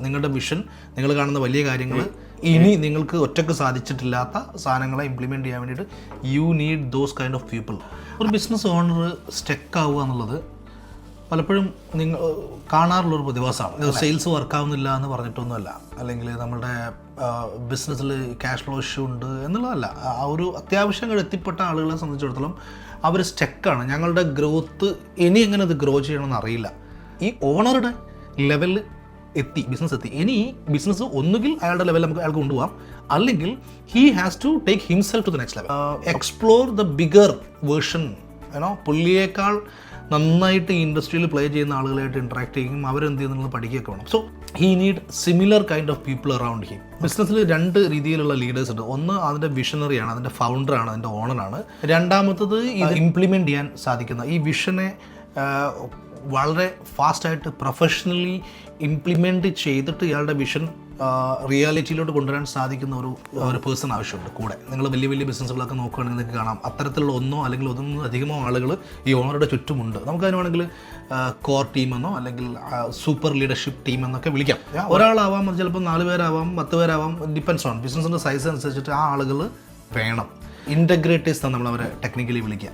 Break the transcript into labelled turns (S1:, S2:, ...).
S1: നിങ്ങളുടെ മിഷൻ നിങ്ങൾ കാണുന്ന വലിയ കാര്യങ്ങൾ ഇനി നിങ്ങൾക്ക് ഒറ്റയ്ക്ക് സാധിച്ചിട്ടില്ലാത്ത സാധനങ്ങളെ ഇംപ്ലിമെന്റ് ചെയ്യാൻ വേണ്ടിയിട്ട് you need those kind of people ഒരു ബിസിനസ് ഓണർ സ്റ്റെക്ക് ആവുക എന്നുള്ളത് പലപ്പോഴും നിങ്ങൾ കാണാറുള്ളൊരു പ്രതിഭാസമാണ്. സെയിൽസ് വർക്കാവുന്നില്ല എന്ന് പറഞ്ഞിട്ടൊന്നുമല്ല. അല്ലെങ്കിൽ നമ്മുടെ ബിസിനസ്സിൽ ക്യാഷ് ഫ്ലോ ഇഷ്യൂ ഉണ്ട് എന്നുള്ളതല്ല. ആ ഒരു അത്യാവശ്യങ്ങൾ എത്തിപ്പെട്ട ആളുകളെ സംബന്ധിച്ചിടത്തോളം അവർ സ്റ്റെക്കാണ് ഞങ്ങളുടെ ഗ്രോത്ത് ഇനി എങ്ങനെ ഇത് ഗ്രോ ചെയ്യണമെന്ന് അറിയില്ല. ഈ ഓണറുടെ ലെവലിൽ എത്തി ബിസിനസ് എത്തി. ഇനി ബിസിനസ് ഒന്നുകിൽ അയാളുടെ ലെവലിൽ നമുക്ക് അയാൾക്ക് കൊണ്ടുപോകാം. അല്ലെങ്കിൽ he has to take himself to the next level explore the bigger version ഏനോ പുള്ളിയേക്കാൾ നന്നായിട്ട് ഈ ഇൻഡസ്ട്രിയിൽ പ്ലേ ചെയ്യുന്ന ആളുകളായിട്ട് ഇൻട്രാക്ട് ചെയ്യും അവരെന്ത് ചെയ്യുന്നത് പഠിക്കുകയൊക്കെ വേണം. So he need similar kind of people around him ബിസിനസ്സിൽ രണ്ട് രീതിയിലുള്ള ലീഡേഴ്സ് ഉണ്ട്. ഒന്ന് അതിന്റെ വിഷണറിയാണ് അതിന്റെ ഫൗണ്ടറാണ് അതിന്റെ ഓണറാണ് രണ്ടാമത്തത് ഇത് ഇംപ്ലിമെന്റ് ചെയ്യാൻ സാധിക്കുന്ന ഈ വിഷനെ വളരെ ഫാസ്റ്റായിട്ട് പ്രൊഫഷണലി ഇംപ്ലിമെന്റ് ചെയ്തിട്ട് ഇയാളുടെ വിഷൻ റിയാലിറ്റിയിലോട്ട് കൊണ്ടുവരാൻ സാധിക്കുന്ന ഒരു ഒരു പേഴ്സൺ ആവശ്യമുണ്ട് കൂടെ. നിങ്ങൾ വലിയ വലിയ ബിസിനസ്സുകളൊക്കെ നോക്കുകയാണെങ്കിൽ നിങ്ങൾക്ക് കാണാം. അത്തരത്തിലുള്ള ഒന്നോ അല്ലെങ്കിൽ ഒന്നോ അധികമോ ആളുകൾ ഈ ഓണറുടെ ചുറ്റുമുണ്ട്. നമുക്ക് അതിന് വേണമെങ്കിൽ കോർ ടീമെന്നോ അല്ലെങ്കിൽ സൂപ്പർ ലീഡർഷിപ്പ് ടീം എന്നൊക്കെ വിളിക്കാം. ഒരാളാവാം അത് ചിലപ്പോൾ നാല് പേരാവാം പത്ത് പേരാവാം ഡിപ്പെൻസ് ഓൺ ബിസിനസ്സിന്റെ സൈസ് അനുസരിച്ചിട്ട് ആ ആളുകൾ വേണം. ഇന്റഗ്രേറ്റേഴ്സ് നമ്മൾ അവരെ ടെക്നിക്കലി വിളിക്കുക